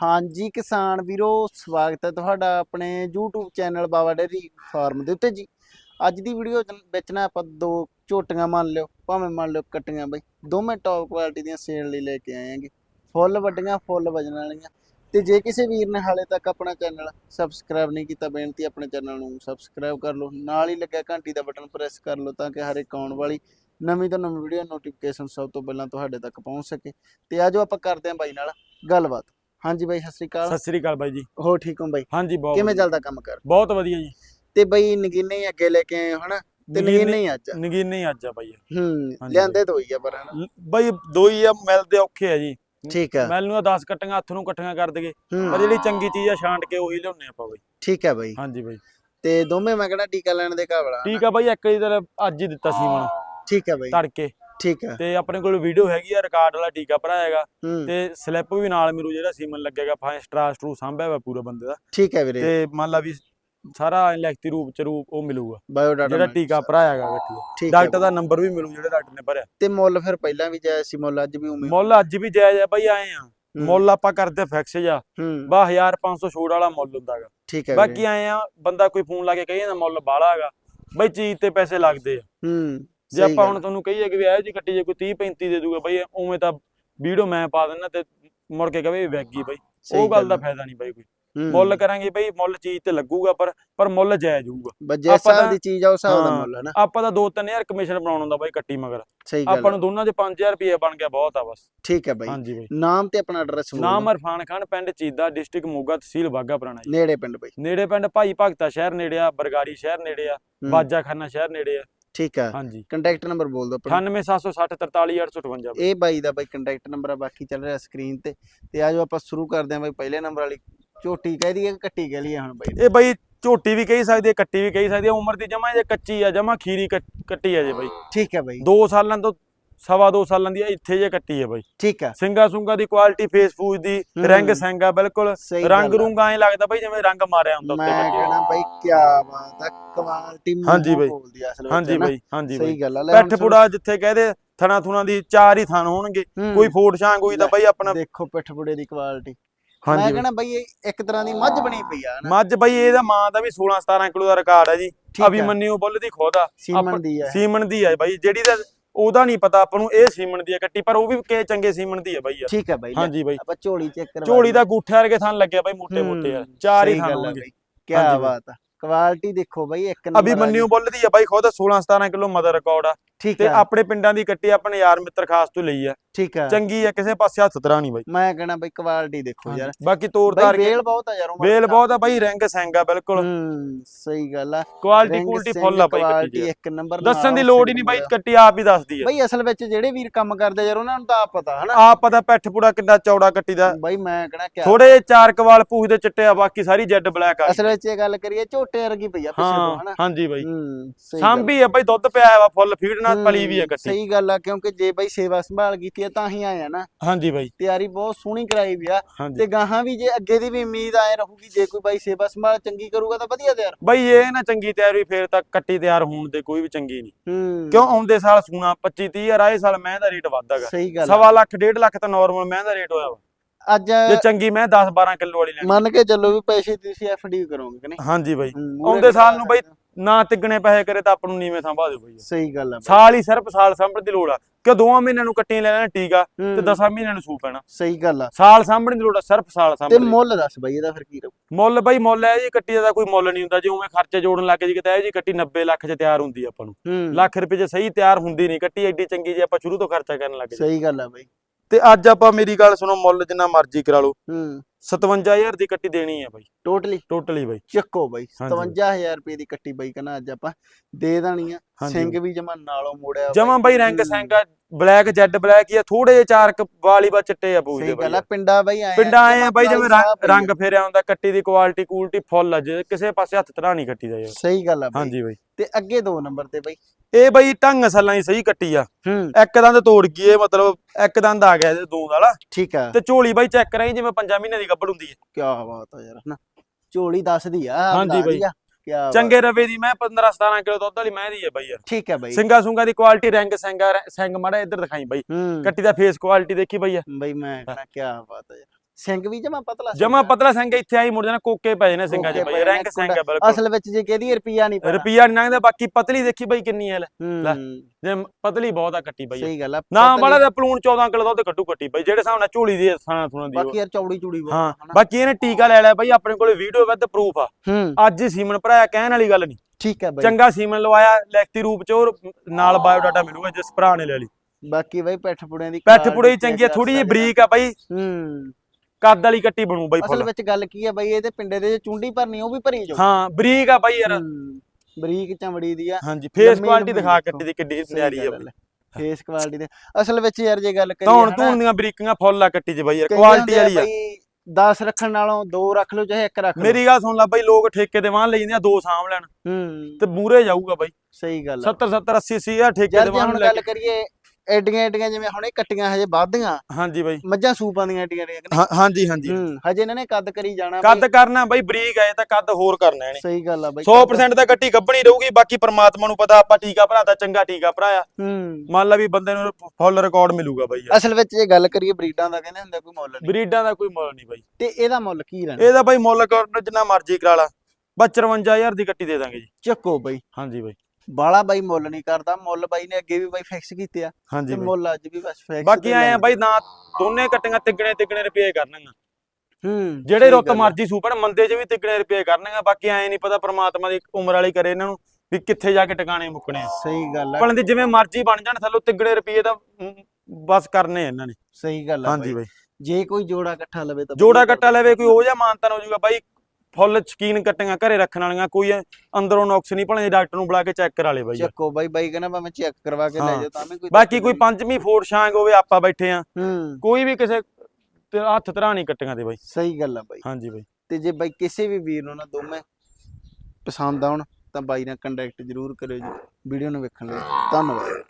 ਹਾਂਜੀ ਕਿਸਾਨ ਵੀਰੋ, ਸਵਾਗਤ ਹੈ ਤੁਹਾਡਾ ਆਪਣੇ YouTube channel Baba dairy farm ਦੇ ਉੱਤੇ ਜੀ। ਅੱਜ ਦੀ ਵੀਡੀਓ ਵਿੱਚ ਨਾ ਆਪਾਂ ਦੋ ਝੋਟੀਆਂ ਮੰਨ ਲਿਓ, ਭਾਵੇਂ ਮੰਨ ਲਿਓ ਕੱਟੀਆਂ ਬਈ। ਦੋਵੇਂ ਟੌਪ ਕੁਆਲਿਟੀ ਦੀਆਂ ਸੇਲ ਲਈ ਲੈ ਕੇ ਆਏ ਆਂਗੇ ਫੁੱਲ ਵੱਡੀਆਂ, ਫੁੱਲ ਵਜਣ ਵਾਲੀਆਂ। ਤੇ ਜੇ ਕਿਸੇ ਵੀਰ ਨੇ ਹਾਲੇ ਤੱਕ ਆਪਣਾ ਚੈਨਲ ਸਬਸਕ੍ਰਾਈਬ ਨਹੀਂ ਕੀਤਾ, ਬੇਨਤੀ ਆਪਣੇ ਚੈਨਲ ਨੂੰ ਸਬਸਕ੍ਰਾਈਬ ਕਰ ਲਓ। ਨਾਲ ਹੀ ਲੱਗਿਆ ਘੰਟੀ ਦਾ ਬਟਨ ਪ੍ਰੈਸ ਕਰ ਲਓ ਤਾਂ ਕਿ ਹਰ ਇੱਕ ਆਉਣ ਵਾਲੀ ਨਵੀਂ ਤੋਂ ਨਵੀਂ ਵੀਡੀਓ ਨੋਟੀਫਿਕੇਸ਼ਨ ਸਭ ਤੋਂ ਪਹਿਲਾਂ ਤੁਹਾਡੇ ਤੱਕ ਪਹੁੰਚ ਸਕੇ। ਤੇ ਆਜੋ ਆਪਾਂ ਕਰਦੇ ਹਾਂ ਬਾਈ ਨਾਲ ਗੱਲਬਾਤ। ਹਾਂਜੀ ਬਾਈ ਸਤਿ ਸ੍ਰੀ ਅਕਾਲ। ਸਤਿ ਸ੍ਰੀ ਅਕਾਲ ਬਾਈ ਜੀ। ਹੋ ਠੀਕ ਹੋ ਬਾਈ? ਹਾਂਜੀ ਬਹੁਤ ਕਿਵੇਂ। ਚੱਲਦਾ ਕੰਮ ਕਰ ਬਹੁਤ ਵਧੀਆ ਜੀ। ਤੇ ਬਾਈ ਨਗੀਨੇ ਹੀ ਅੱਗੇ ਲੈ ਕੇ ਆਏ ਹੋ ਹਨਾ? ਤੇ ਨਗੀਨੇ ਹੀ ਅੱਜ ਨਗੀਨੇ ਹੀ ਅੱਜ ਆ ਬਾਈ। ਹੂੰ ਲਿਆਂਦੇ ਦੋ ਹੀ ਆ ਪਰ ਹਨਾ? ਬਾਈ ਦੋ ਹੀ ਆ ਮਿਲਦੇ ਔਖੇ ਆ ਜੀ। ਠੀਕ ਆ। ਮਿਲ ਨੂੰ 10 ਕੱਟੀਆਂ ਹੱਥ ਨੂੰ ਇਕੱਠੀਆਂ ਕਰ ਦਗੇ ਪਰ ਜਿਹੜੀ ਚੰਗੀ ਚੀਜ਼ ਆ ਛਾਂਟ ਕੇ ਉਹੀ ਲਿਆਉਣੇ ਆਪਾਂ ਬਾਈ। ਠੀਕ ਆ ਬਾਈ। ਹਾਂਜੀ ਬਾਈ। ਤੇ ਦੋਵੇਂ ਮੈਂ ਕਹਿੰਦਾ ਟੀਕਾ ਲੈਣ ਦੇ ਕਾਬਲਾ ਠੀਕ ਆ ਬਾਈ ਇੱਕ ਹੀ ਤਰ੍ਹਾਂ ਅੱਜ ਹੀ ਦਿੱਤਾ ਸੀ ਮਨ। ਠੀਕ ਆ ਬਾਈ। ਤੜਕੇ। ਠੀਕ ਆ ਤੇ ਆਪਣੇ ਕੋਲ ਵੀਡੀਓ ਹੈਗੀ ਆ ਰਿਕਾਰਡ ਵਾਲਾ ਟੀਕਾ ਭਰਾਇਆਗਾ ਹੂੰ। ਤੇ ਸਲਿੱਪ ਵੀ ਨਾਲ ਮਿਲੂ ਜਿਹੜਾ ਸੀਮਨ ਲੱਗੇਗਾ ਫਾਈਨ ਸਟਰਾ ਸਟਰੂ ਸਾਂਭਿਆ ਹੋਇਆ ਪੂਰਾ ਬੰਦੇ ਦਾ। ਠੀਕ ਆ ਵੀਰੇ। ਤੇ ਮੰਨ ਲਾ ਵੀ ਸਾਰਾ ਲਿਖਤੀ ਰੂਪ ਚ ਰੂਪ ਉਹ ਮਿਲੂਗਾ। ਬਾਇਓਡਾਟਾ ਜਿਹੜਾ ਟੀਕਾ ਭਰਾਇਆਗਾ ਗੱਟੀ ਠੀਕ ਆ ਡਾਕਟਰ ਦਾ ਨੰਬਰ ਵੀ ਮਿਲੂ ਜਿਹੜਾ ਡਾਕਟਰ ਨੇ ਭਰਿਆ। ਤੇ ਮੁੱਲ ਫਿਰ ਪਹਿਲਾਂ ਵੀ ਜਾਇਆ ਸੀ ਮੁੱਲ ਅੱਜ ਵੀ ਉਵੇਂ ਹੀ? ਮੁੱਲ ਅੱਜ ਵੀ ਜਾਇਜ਼ ਆ ਬਾਈ ਆਏ ਆ। ਹੂੰ, ਮੁੱਲ ਆਪਾਂ ਕਰਦੇ ਫਿਕਸ ਜਾ ਹੂੰ। ਬਾ 1500 ਛੋੜ ਵਾਲਾ ਮੁੱਲ ਹੁੰਦਾਗਾ ਠੀਕ ਆ ਬਾਕੀ ਆਏ ਆ ਬੰਦਾ ਕੋਈ ਫੋਨ ਲਾ ਕੇ ਕਹੇ ਨਾ ਮੁੱਲ ਹੈਗਾ। ਬਈ ਚੀਜ਼ ਤੇ ਪੈਸੇ ਲੱਗਦੇ ਆ। ਹੂੰ। ਜੇ ਆਪਾਂ। ਹੁਣ ਤੁਹਾਨੂੰ ਕਹੀਏ ਕਿ ਵੀ ਇਹ ਜੀ ਕੱਟੀ ਜੇ ਕੋਈ 30 35 ਦੇ ਦੂਗਾ ਬਈ ਉਵੇਂ ਤਾਂ ਵੀਡੀਓ ਮੈਂ ਪਾ ਦਿੰਦਾ ਤੇ ਮੁੜ ਕੇ ਕਹੇ ਵੈਗ ਬਈ। ਉਹ ਗੱਲ ਦਾ। ਫਾਇਦਾ ਨਹੀਂ ਬਈ ਕੋਈ। ਮੁੱਲ ਕਰਾਂਗੇ ਬਈ ਮੁੱਲ ਚੀਜ਼ ਤੇ ਲੱਗੂਗਾ ਪਰ ਪਰ ਮੁੱਲ ਜਾਇਜ਼ ਹੋਊਗਾ। ਆਪਾਂ ਹਿਸਾਬ ਦੀ ਚੀਜ਼ ਆ ਉਸ ਹਿਸਾਬ ਦਾ ਮੁੱਲ ਹੈ ਨਾ। ਆਪਾਂ ਤਾਂ 2-3000 ਕਮਿਸ਼ਨ ਬਣਾਉਣ ਹੁੰਦਾ ਬਾਈ ਕੱਟੀ ਮਗਰ। ਆਪਾਂ। ਨੂੰ ਦੋਨਾਂ ਦੇ 5000 ਰੁਪਏ ਬਣ ਗਿਆ ਬਹੁਤ ਆ ਬਸ। ਠੀਕ ਹੈ ਬਾਈ। ਹਾਂਜੀ ਬਈ। ਨਾਮ ਤੇ ਆਪਣਾ ਐਡਰੈਸ ਨਾਮ ਅਰਫਾਨ ਖਾਨ ਪਿੰਡ ਚੀਦਾ ਡਿਸਟ੍ਰਿਕਟ ਮੋਗਾ ਤਹਿਸੀਲ ਬਾਗਾ ਪੁਰਾਣਾ ਜੀ। ਨੇੜੇ ਪਿੰਡ ਬਾਈ। ਨੇੜੇ ਪਿੰਡ ਭਾਈ ਭਗਤਾ ਸ਼ਹਿਰ ਨੇੜੇ ਆ ਬਰਗਾੜੀ ਸ਼ਹਿਰ ਨੇੜੇ ਆ ਹੂੰ, ਬਾਜਾਖਾਨਾ ਸ਼ਹਿਰ ਨੇੜੇ ਆ। ਠੀਕ ਆ। ਹਾਂਜੀ। ਕੰਟੈਕਟ ਨੰਬਰ ਬੋਲ ਦਿਓ ਆਪਣਾ। 98760 43858 ਇਹ ਬਾਈ ਦਾ ਬਾਈ ਕੰਟੈਕਟ ਨੰਬਰ ਆ ਬਾਕੀ ਚੱਲ ਰਿਹਾ ਸਕਰੀਨ ਤੇ। ਤੇ ਆਜੋ ਆਪਾਂ ਸ਼ੁਰੂ ਕਰਦੇ ਹਾਂ ਬਾਈ ਪਹਿਲੇ ਨੰਬਰ ਵਾਲੀ। ਝੋਟੀ ਕਹਿ ਦਈਏ ਕੱਟੀ ਕਹਿ ਲਈਏ ਹੁਣ ਬਾਈ। ਇਹ ਬਈ ਝੋਟੀ ਵੀ ਕਹੀ ਸਕਦੀ ਕੱਟੀ ਵੀ ਕਹੀ ਸਕਦੀ ਉਮਰ ਦੀ ਜਮਾ ਜੇ ਕੱਚੀ ਆ ਜਮਾ ਖੀਰੀ ਕੱਟ- ਕੱਟੀ ਆ ਜੇ ਬਈ। ਠੀਕ ਹੈ ਬਾਈ। 2 ਸਾਲਾਂ ਤੋਂ ਸਵਾ 2 ਸਾਲਾਂ ਦੀ ਆ, ਇੱਥੇ ਜੇ ਕੱਟੀ ਹੈ ਬਈ। ਠੀਕ ਆ। ਸਿੰਗਾ ਸੁੰਗਾ ਦੀ ਕੁਆਲਿਟੀ ਫੇਸ ਫੂਸ ਦੀ ਹੂੰ। ਰੰਗ ਸੰਗਾ ਬਿਲਕੁਲ। ਰੰਗ ਆ। ਰੂੰਗ ਐ ਲੱਗਦਾ ਬਈ ਜਿਵੇਂ ਰੰਗ ਮਾਰਿਆ ਹੁੰਦਾ ਉੱਤੇ ਮੈਂ। ਕਹਿਣਾ ਬਾਈ ਕੀ ਬਾਤ ਆ ਕੁਆਲਿਟੀ ਹਾਂਜੀ ਬਾਈ। ਆ ਹਾਂਜੀ। ਬਈ ਹਾਂਜੀ ਬਈ। ਸਹੀ ਗੱਲ ਆ ਲੈ ਹੁਣ ਪੈਠ ਪੁੜਾ ਜਿੱਥੇ ਕਹਦੇ ਥਣਾ ਥੁਣਾ ਦੀ ਚਾਰ ਹੀ ਥਣ ਹੋਣਗੇ। ਹੂੰ, ਕੋਈ ਫੋਟ ਛਾਂਗ ਹੋਈ ਤਾਂ ਬਈ ਆਪਣਾ ਦੇਖੋ ਪਿੱਠ ਪੁੜੇ ਦੀ ਕੁਆਲਿਟੀ ਮੈਂ ਹਾਂਜੀ ਬਈ। ਕਹਿਣਾ ਬਾਈ ਇੱਕ ਤਰ੍ਹਾਂ ਦੀ ਮੱਝ ਬਣੀ ਪਈ ਆ ਨਾ ਮੱਝ ਬਈ ਇਹਦਾ ਮਾਂ ਦਾ ਵੀ 16 17 ਕਿਲੋ ਦਾ ਰਿਕਾਰਡ ਹੈ ਜੀ। ਅਭੀ ਆ। ਮੰਨਿਓ ਬੁੱਲ ਦੀ ਖੁਦ ਆ। ਸੀਮਨ ਦੀ ਆ। ਸੀਮਨ ਦੀ ਹੈ ਬਾਈ ਜਿਹੜੀ ਦਾ ਉਹਦਾ ਨਹੀਂ ਪਤਾ ਆਪਾਂ ਨੂੰ ਇਹ ਸੀਮਣ ਦੀ ਹੈ ਕੱਟੀ ਪਰ ਉਹ ਵੀ ਕੇ ਚੰਗੇ ਸੀਮਣ ਦੀ ਹੈ ਬਾਈ ਠੀਕ ਹੈ ਬਾਈ ਹਾਂਜੀ ਬਾਈ। ਆਪਾਂ ਝੋਲੀ ਚੈੱਕ ਕਰਵਾ ਝੋਲੀ ਦਾ ਗੂਠੇ ਵਰਗੇ ਥਾਨ ਲੱਗਿਆ ਬਾਈ ਮੋਟੇ ਮੋਟੇ ਯਾਰ ਚਾਰ ਹੀ ਥਾਨ ਹੋਣਗੇ। ਕੀ ਬਾਤ ਆ। ਕੁਆਲਿਟੀ ਦੇਖੋ ਬਾਈ ਇੱਕ ਨੰਬਰ ਅਭੀ ਮੰਨਿਓ ਬੁੱਲ ਆ ਬਾਈ ਖੁਦ 16 17 ਕਿਲੋ ਮਦਰ ਰਿਕਾਰਡ ਆ। ਠੀਕ ਤੇ ਆ। ਆਪਣੇ ਪਿੰਡਾਂ ਦੀ ਕੱਟੀ ਆਪਣੇ ਯਾਰ ਮਿੱਤਰ ਖਾਸ ਤੋਂ ਲਈ ਆ। ਠੀਕ ਆ। ਚੰਗੀ ਆ ਕਿਸੇ ਪਾਸੇ ਹੱਥ ਤਰਾ ਨਹੀਂ ਬਾਈ। ਮੈਂ ਕਹਿਣਾ ਬਾਈ ਕੁਆਲਿਟੀ ਦੇਖੋ ਯਾਰ। ਬਾਕੀ ਤੋਰ ਤਾਰ ਕੇ ਵੇਲ ਬਹੁਤ ਆ ਯਾਰ ਦੇ ਬਹੁਤ ਆ ਬਾਈ ਰਿੰਗ ਸੈਂਗਾ ਬਿਲਕੁਲ। ਹੂੰ ਸਹੀ ਗੱਲ ਆ। ਕੁਆਲਿਟੀ ਕੁਆਲਿਟੀ ਫੁੱਲ ਆ ਬਾਈ ਕੁਆਲਿਟੀ ਇੱਕ ਨੰਬਰ ਦੱਸਣ ਦੀ ਲੋੜ ਹੀ ਨਹੀਂ ਬਾਈ ਕੱਟੀ ਆਪ ਹੀ ਦੱਸਦੀ ਆ। ਬਾਈ ਅਸਲ ਵਿੱਚ ਜਿਹੜੇ ਵੀਰ ਕੰਮ ਕਰਦੇ ਯਾਰ ਉਹਨਾਂ ਨੂੰ ਤਾਂ ਆਪ ਪਤਾ ਹਨਾ? ਆਪ ਪਤਾ ਪੈਠ ਪੂੜਾ ਕਿੰਨਾ ਚੌੜਾ ਕੱਟੀ ਦਾ। ਬਾਈ ਮੈਂ ਕਹਿਣਾ ਕਿਆ ਥੋੜੇ ਜਿਹੇ ਚਾਰ ਕਵਾਲ ਪੂਛ ਦੇ ਚਿੱਟੇ ਆ ਬਾਕੀ ਸਾਰੀ ਜੈਡ ਬਲੈਕ ਆ। ਅਸਲ ਵਿੱਚ ਇਹ ਗੱਲ ਕਰੀਏ ਝੋਟੇ ਵਰਗੀ ਪਈ ਆ ਪਿੱਛੇ ਤੋਂ ਹਾਂ ਹਨਾ? ਹਾਂਜੀ ਬਾਈ। ਹੂੰ ਸਹੀ। ਸਾਂਭੀ ਆ ਬਾਈ ਦੁੱਧ ਪਿਆ ਵਾ ਫੁੱਲ ਫੀਡ ਨਾਲ ਪਲੀ ਵੀ ਹੂੰ, ਕੱਟੀ ਸਹੀ ਗੱਲ ਆ ਕਿਉਂਕਿ ਜੇ ਬਾਈ ਸੇਵਾ ਸੰਭਾਲ ਕੀਤੀ ਆ ਤਾਂ ਹੀ ਆਇਆ ਨਾ। ਹਾਂਜੀ ਬਾਈ। ਤਿਆਰੀ ਬਹੁਤ ਸੋਹਣੀ ਕਰਾਈ ਵੀ ਆ। ਤੇ ਗਾਹਾਂ ਵੀ ਜੇ ਅੱਗੇ ਦੀ ਵੀ ਉਮੀਦ ਆਏ ਰਹੂਗੀ ਜੇ ਕੋਈ ਬਾਈ ਸੇਵਾ ਸੰਭਾਲ ਚੰਗੀ ਕਰੂਗਾ ਤਾਂ ਵਧੀਆ ਤਿਆਰ। ਬਾਈ ਇਹ ਨਾ ਚੰਗੀ ਤਿਆਰ ਫੇਰ ਤਾਂ ਕੱਟੀ ਤਿਆਰ ਹੋਣ ਦੇ ਕੋਈ ਵੀ ਚੰਗੀ ਨਹੀਂ। ਕਿਉਂ ਆਉਂਦੇ ਸਾਲ ਸੂਣਾ 25 30 ਹਜ਼ਾਰ ਆਏ ਸਾਲ ਮੈਂ ਦਾ ਰੇਟ ਵੱਧਦਾਗਾ ਸਹੀ ਗੱਲ ਆ। ਸਵਾ ਲੱਖ ਡੇਢ ਲੱਖ ਤਾਂ ਨਾਰਮਲ ਮੈਂ ਦਾ ਰੇਟ ਹੋਇਆ ਵਾ। ਅੱਜ ਜੇ ਚੰਗੀ ਮੈਂ 10 12 ਕਿਲੋ ਵਾਲੀ ਲੈਣੀ। ਮੰਨ ਕੇ ਚੱਲੋ ਵੀ ਪੈਸੇ ਤੁਸੀਂ ਐਫਡੀ ਕਰੋਗੇ ਕਿ ਨਹੀਂ? ਹਾਂਜੀ ਬਾਈ। ਆਉਂਦੇ ਸਾਲ ਨੂੰ ਬਾਈ ਨਾ ਤਿੱਗਣੇ ਪੈਸੇ ਕਰੇ ਤਾਂ ਆਪਾਂ ਨੂੰ ਨੀਵੇਂ ਥਾਂ ਦਿਓ ਬਾਈ। ਸਹੀ ਗੱਲ ਆ ਬਾਈ। ਸਾਲ ਹੀ ਸਿਰਫ ਸਾਲ ਸਾਂਭਣ ਦੀ ਲੋੜ ਆ। ਕਿ ਦੋਵਾਂ ਮਹੀਨਿਆਂ ਨੂੰ ਕੱਟੀਆਂ ਲੈ ਲੈਣਾ ਟੀਕਾ ਹੂੰ, ਤੇ 10 ਮਹੀਨਿਆਂ ਨੂੰ ਸੂ ਪੈਣਾ। ਸਹੀ ਗੱਲ ਆ। ਸਾਲ ਸਾਂਭਣ ਦੀ ਲੋੜ ਆ ਸਿਰਫ ਸਾਲ ਤੇ ਸਾਂਭਣ ਦੀ। ਮੁੱਲ ਦੱਸ ਬਾਈ ਇਹਦਾ ਫਿਰ ਕੀ ਰਹੂ? ਮੁੱਲ ਬਾਈ ਮੁੱਲ ਹੈ ਜੀ ਕੱਟੀ ਦਾ ਕੋਈ ਮੁੱਲ ਨਹੀਂ ਹੁੰਦਾ। ਜੇ ਉਵੇਂ ਖਰਚੇ ਜੋੜਨ ਲੱਗ ਜੀ ਕਿਤੇ ਇਹ ਜੀ ਕੱਟੀ 90 ਲੱਖ 'ਚ ਤਿਆਰ ਹੁੰਦੀ ਆ ਆਪਾਂ ਨੂੰ। ਹੂੰ। ਲੱਖ ਰੁਪਏ 'ਚ ਸਹੀ ਤਿਆਰ ਹੁੰਦੀ ਨਹੀਂ ਕੱਟੀ ਐਡੀ ਚੰਗੀ ਜੇ ਆਪਾਂ ਸ਼ੁਰੂ ਤੋਂ ਖਰਚਾ ਕਰਨ ਲੱਗ ਜੀ ਸਹੀ ਗੱਲ ਆ ਬਾਈ। ਤੇ ਅੱਜ ਆਪਾਂ ਮੇਰੀ ਗੱਲ ਸੁਣੋ ਮੁੱਲ ਜਿੰਨਾ ਮਰਜ਼ੀ ਕਰਾ ਲਓ। ਹੂੰ। 57000 ਦੀ ਕੱਟੀ ਦੇਣੀ ਹੈ ਬਾਈ। ਟੋਟਲੀ ਟੋਟਲੀ ਬਾਈ। ਚੱਕੋ ਬਾਈ ਹਾਂਜੀ। 57000 ਰੁਪਏ ਦੀ ਕੱਟੀ ਬਾਈ ਕਹਿੰਦਾ ਅੱਜ ਆਪਾਂ ਦੇ ਦੇਣੀ ਆ। ਸਿੰਘ ਵੀ ਜਮਾ ਨਾਲੋਂ ਮੋੜਿਆ ਜਮਾ ਬਾਈ ਰੰਗ ਹੂੰ। ਸੈਂਗਾ ਬਲੈਕ ਜੈਡ ਬਲੈਕ ਹੀ ਆ ਥੋੜੇ ਜਿਹੇ ਚਾਰ ਕੁ ਵਾਲੀ ਬਾ ਚਿੱਟੇ ਆ ਸਹੀ ਗੱਲ ਬਾਈ ਆ ਪਿੰਡਾ ਬਾਈ ਆਏ ਪਿੰਡਾਂ ਆਏ ਆ ਬਾਈ ਜਿਵੇਂ ਰੰਗ ਫੇਰਿਆ ਹੁੰਦਾ ਕੱਟੀ ਦੀ ਕੁਆਲਿਟੀ ਕੂਲਟੀ ਫੁੱਲ ਆ ਜੇ ਕਿਸੇ ਪਾਸੇ ਹੱਥ ਤਰਾ ਨਹੀਂ ਕੱਟੀ ਦਾ ਯਾਰ। ਸਹੀ ਗੱਲ ਆ ਬਾਈ। ਹਾਂਜੀ ਬਾਈ। ਤੇ ਅੱਗੇ ਦੋ ਨੰਬਰ ਤੇ ਬਾਈ। ਇਹ ਬਾਈ ਢੰਗ ਅਸਲਾਂ ਹੀ ਸਹੀ ਕੱਟੀ ਆ। ਇੱਕ ਦੰਦ ਤੋੜ ਗਈ ਇਹ ਮਤਲਬ ਇੱਕ ਦੰਦ ਆ ਗਿਆ ਦੋ ਵਾਲਾ। ਠੀਕ ਆ। ਤੇ ਝੋਲੀ ਬਾਈ ਚੈੱਕ ਕਰਾਈ ਜਿਵੇਂ 5 ਮਹੀਨੇ ਦੀ ਗੱਭੜ ਹੁੰਦੀ ਹੈ। ਕੀ ਬਾਤ ਆ ਯਾਰ ਹਨਾ? ਝੋਲੀ ਦੱਸਦੀ ਆ ਹਾਂਜੀ ਬਾਈ। ਬਾਤ। ਚੰਗੇ ਰਵੇ ਦੀ ਮੈਂ 15 17 ਕਿਲੋ ਦੁੱਧ ਵਾਲੀ ਮੈਂ ਦੀ ਹੈ ਬਾਈ ਯਾਰ। ਠੀਕ ਹੈ ਬਾਈ। ਸਿੰਗਾ ਸੁੰਗਾ ਦੀ ਕੁਆਲਿਟੀ ਰੰਗ ਸਿੰਗਾ ਸਿੰਘ ਮਾੜਾ ਇੱਧਰ ਦਿਖਾਈ ਬਾਈ। ਹੂੰ। ਕੱਟੀ ਦਾ ਫੇਸ ਕੁਆਲਿਟੀ ਦੇਖੀ ਬਾਈ ਯਾਰ ਬਾਈ ਮੈਂ ਕਹਣਾ ਕੀ ਬਾਤ ਆ ਯਾਰ। ਸਿੰਘ ਵੀ ਜਮਾ ਪਤਲਾ ਜਮਾ ਪਤਲਾ ਸਿੰਘ ਇੱਥੇ ਆਈ ਮੁੜ ਜਾਣਾ ਕੋਕੇ ਪੈ ਜਾਣੇ ਸਿੰਘਾਂ 'ਚ ਬਾਈ ਰੈਂਕ ਸਿੰਘ ਆ ਬਿਲਕੁਲ। ਅਸਲ ਵਿੱਚ ਜੇ ਕਹਦੀ ਰੁਪਿਆ ਨਹੀਂ ਪੈਣਾ। ਰੁਪਈਆ ਨਹੀਂ ਲੰਘਦਾ ਬਾਕੀ ਪਤਲੀ ਦੇਖੀ ਬਾਈ ਕਿੰਨੀ ਐ ਲੈ। ਹੂੰ। ਜੇ ਪਤਲੀ ਬਹੁਤ ਆ ਕੱਟੀ ਬਾਈ ਸਹੀ ਗੱਲ ਆ ਨਾ ਵਾਲਾ ਦਾ ਪਲੂਣ 14 ਕਿਲੋ ਦੁੱਧ ਕੱਢੂ ਕੱਟੀ ਬਾਈ ਜਿਹੜੇ ਨਾਲ ਝੋਲੀ ਦੀ ਥਾਣਾ ਥੁਣਾ ਦੀ। ਬਾਕੀ ਯਾਰ ਚੌੜੀ ਚੂੜੀ ਬਹੁਤ ਹਾਂ। ਬਾਕੀ ਇਹਨੇ ਟੀਕਾ ਲੈ ਲਿਆ ਬਾਈ ਆਪਣੇ ਕੋਲੇ ਵੀਡੀਓ ਵਿਦ ਪ੍ਰੂਫ ਆ। ਹੂੰ। ਅੱਜ ਹੀ ਸੀਮਨ ਭਰਾਇਆ ਕਹਿਣ ਵਾਲੀ ਗੱਲ ਨਹੀਂ ਠੀਕ ਹੈ ਬਾਈ। ਚੰਗਾ ਸੀਮਨ ਲਵਾਇਆ ਲਿਖਤੀ ਰੂਪ ਚ ਔਰ ਨਾਲ ਬਾਇਓ ਡਾਟਾ ਮਿਲੂਗਾ ਜਿਸ ਭਰਾ ਨੇ ਲੈ ਲਈ। ਬਾਕੀ ਬਾਈ ਪੈਠ ਪੁੜਿਆਂ ਦੀ ਪੈਠ ਪੁੜੇ ਚੰਗੀ ਆ ਥੋੜੀ ਜਿਹੀ ਬਰੀਕ ਆ ਬਾਈ। ਹੂੰ। ਕੱਦ ਵਾਲੀ ਕੱਟੀ ਬਣੂ ਬਾਈ ਅਸਲ ਫੁੱਲ। ਵਿੱਚ ਗੱਲ ਕੀ ਆ ਬਾਈ ਇਹਦੇ ਪਿੰਡੇ ਦੇ ਜੇ ਚੁੰਡੀ ਭਰਨੀ ਉਹ ਵੀ ਭਰੀ ਜਾਓ। ਹਾਂ ਬਰੀਕ ਆ ਬਾਈ ਯਾਰ। ਬਰੀਕ ਚਮੜੀ ਦੀ ਆ। ਹਾਂਜੀ ਫੇਸ ਕੁਆਲਿਟੀ ਦਿਖਾ। ਕੱਟੀ ਦੀ ਕਿੱਡੀ ਨਿਆਰੀ ਆ ਬਾਈ। ਫੇਸ ਕੁਆਲਿਟੀ ਦੇ। ਅਸਲ ਵਿੱਚ ਯਾਰ ਜੇ ਗੱਲ ਕਰੀਏ ਧੌਣ ਧੂਣ ਦੀਆਂ ਬਰੀਕੀਆਂ ਫੁੱਲ ਆ ਕੱਟੀ ਚ ਬਾਈ ਯਾਰ ਕੁਆਲਿਟੀ ਵਾਲੀ ਆ। ਬਈ 10 ਰੱਖਣ ਨਾਲੋਂ 2 ਰੱਖ ਲਓ ਚਾਹੇ 1 ਰੱਖ ਲਓ। ਮੇਰੀ ਗੱਲ ਸੁਣ ਲੈ ਬਾਈ ਲੋਕ ਠੇਕੇ ਤੇ ਵਾਹਨ ਲਈ ਜਾਂਦੇ ਆ ਦੋ ਸਾਂਭ ਲੈਣ। ਹੂੰ। ਤੇ ਮੂਰੇ ਜਾਊਗਾ ਬਾਈ। ਸਹੀ ਗੱਲ ਆ। 70 70 80 80 ਆ ਠੇਕੇ ਯਾਰ ਤੇ ਜੇ ਵਾਹਨ ਹੁਣ ਲੈ ਗੱਲ ਕਰੀਏ ਐਡੀਆਂ ਐਡੀਆਂ ਜਿਵੇਂ ਹੁਣੇ ਕੱਟੀਆਂ ਹਜੇ ਵੱਧਦੀਆਂ। ਹਾਂਜੀ ਬਾਈ। ਮੱਝਾਂ ਸੂਪਾਂ ਦੀਆਂ ਐਡੀਆਂ ਐਡੀਆਂ ਕਿ ਹਾਂਜੀ ਹਾਂਜੀ? ਹੂੰ ਹਜੇ ਇਹਨਾਂ ਨੇ ਕੱਦ ਕਰੀ ਜਾਣਾ ਕੱਦ। ਕਰਨਾ ਬਾਈ ਬਰੀਕ ਆਏ ਤਾਂ ਕੱਦ ਹੋਰ ਕਰਨਾ ਇਹਨੇ ਸਹੀ ਗੱਲ ਆ ਬਾਈ 100% ਤਾਂ ਗੱਟੀ ਗੱਭਣੀ ਰਹੂਗੀ ਬਾਕੀ ਪ੍ਰਮਾਤਮਾ ਨੂੰ ਪਤਾ ਆਪਾਂ ਟੀਕਾ ਭਰਾਤਾ ਚੰਗਾ ਟੀਕਾ ਭਰਾਇਆ ਹੂੰ। ਮੰਨ ਲਾ ਵੀ ਬੰਦੇ ਨੂੰ ਫੁੱਲ ਰਿਕਾਰਡ ਮਿਲੂਗਾ ਬਾਈ ਯਾਰ। ਅਸਲ ਵਿੱਚ ਜੇ ਗੱਲ ਕਰੀਏ ਬਰੀਡਾਂ ਦਾ ਕਹਿੰਦੇ ਹੁੰਦੇ ਕੋਈ ਮੁੱਲ ਨਹੀਂ। ਬਰੀਡਾਂ ਦਾ ਕੋਈ ਮੁੱਲ ਨਹੀਂ ਬਾਈ। ਤੇ ਇਹਦਾ ਮੁੱਲ ਕੀ ਰਹਿਣਾ? ਇਹਦਾ ਬਾਈ ਮੁੱਲ ਕਰਨ ਜਿੰਨਾ ਮਰਜ਼ੀ ਕਰਾ ਲਾ। ਬਸ 54000 ਦੀ ਗੱਟੀ ਦੇ ਦਾਂਗੇ ਜੀ। ਚੱਕੋ ਬਾਈ। ਹਾਂਜੀ ਬਾਈ। ਬਾਲਾ ਬਾਈ ਮੁੱਲ ਨਹੀਂ ਕਰਦਾ ਮੁੱਲ ਬਾਈ ਨੇ ਅੱਗੇ ਵੀ ਬਾਈ ਫਿਕਸ ਕੀਤੇ ਆ ਹਾਂਜੀ ਤੇ ਬਾਈ। ਮੁੱਲ ਅੱਜ ਵੀ ਬਸ ਫਿਕਸ ਬਾਕੀ ਆਏ ਆ ਬਾਈ ਨਾ ਦੋਨੇ ਕੱਟੀਆਂ ਤਿੱਗਣੇ ਤਿੱਗਣੇ ਰੁਪਏ ਕਰਨਗੀਆਂ। ਹੂੰ ਜਿਹੜੇ ਸਹੀ ਰੁੱਤ ਗੱਲ ਆ। ਮਰਜ਼ੀ ਸੂਪਣ ਮੰਦੇ 'ਚ ਵੀ ਤਿੱਗਣੇ ਰੁਪਏ ਕਰਨਗੀਆਂ ਬਾਕੀ ਐ ਨਹੀਂ ਪਤਾ ਪ੍ਰਮਾਤਮਾ ਦੀ ਉਮਰ ਵਾਲੀ ਕਰੇ ਇਹਨਾਂ ਨੂੰ ਵੀ ਕਿੱਥੇ ਜਾ ਕੇ ਟਿਕਾਣੇ ਮੁੱਕਣੇ ਆ। ਸਹੀ ਗੱਲ ਆ। ਭਲੇ ਦੀ ਜਿਵੇਂ ਮਰਜ਼ੀ ਬਣ ਜਾਣ ਥੱਲੋਂ ਤਿੱਗਣੇ ਰੁਪਏ ਤਾਂ ਮ, ਬਸ ਕਰਨੇ ਆ ਇਹਨਾਂ ਨੇ। ਸਹੀ ਗੱਲ ਆ ਹਾਂਜੀ ਬਾਈ। ਜੇ ਕੋਈ ਜੋੜਾ ਇਕੱਠਾ ਲਵੇ ਤਾਂ ਜੋੜਾ ਕੱਟਾ ਲਵੇ ਕੋਈ ਉਹ ਜਿਹਾ ਮਾਨਤਨ ਹੋ ਜਾਊਗਾ ਬਾਈ ਫੁੱਲ ਸ਼ਕੀਨ ਕੱਟੀਆਂ ਘਰੇ ਰੱਖਣ ਵਾਲੀਆਂ ਕੋਈ ਅੰਦਰੋਂ ਨੁਕਸ ਨਹੀਂ ਭਲੇ ਡਾਕਟਰ ਨੂੰ ਬੁਲਾ ਕੇ ਚੈੱਕ ਕਰਾ ਲੇ ਬਾਈ। ਚੱਕੋ ਬਾਈ ਬਾਈ ਕਹਿੰਦਾ ਭਾਵੇਂ ਚੈੱਕ ਕਰਵਾ ਕੇ ਲੈ। ਜਾਓ ਤਾਂ ਵੀ ਕੋਈ ਬਾਕੀ ਕੋਈ ਪੰਜਵੀਂ ਫੋਰ ਸ਼ਾਂਗ ਹੋਵੇ ਆਪਾਂ ਬੈਠੇ ਆ। ਕੋਈ ਵੀ ਕਿਸੇ ਤੇ ਹੱਥ ਧਰਾ ਨਹੀਂ ਕੱਟੀਆਂ ਤੇ ਬਾਈ। ਸਹੀ ਗੱਲ ਆ ਬਾਈ। ਹਾਂਜੀ ਬਾਈ। ਤੇ ਜੇ ਬਾਈ ਕਿਸੇ ਵੀ ਵੀਰ ਨੂੰ ਨਾ ਦੋਵੇਂ ਪਸੰਦ ਆਉਣ ਤਾਂ ਬਾਈ ਨਾਲ ਕੰਟੈਕਟ ਜ਼ਰੂਰ ਕਰਿਓ ਜੀ। ਵੀਡੀਓ ਨੂੰ ਵੇਖਣ ਲਈ। ਧੰਨਵਾਦ।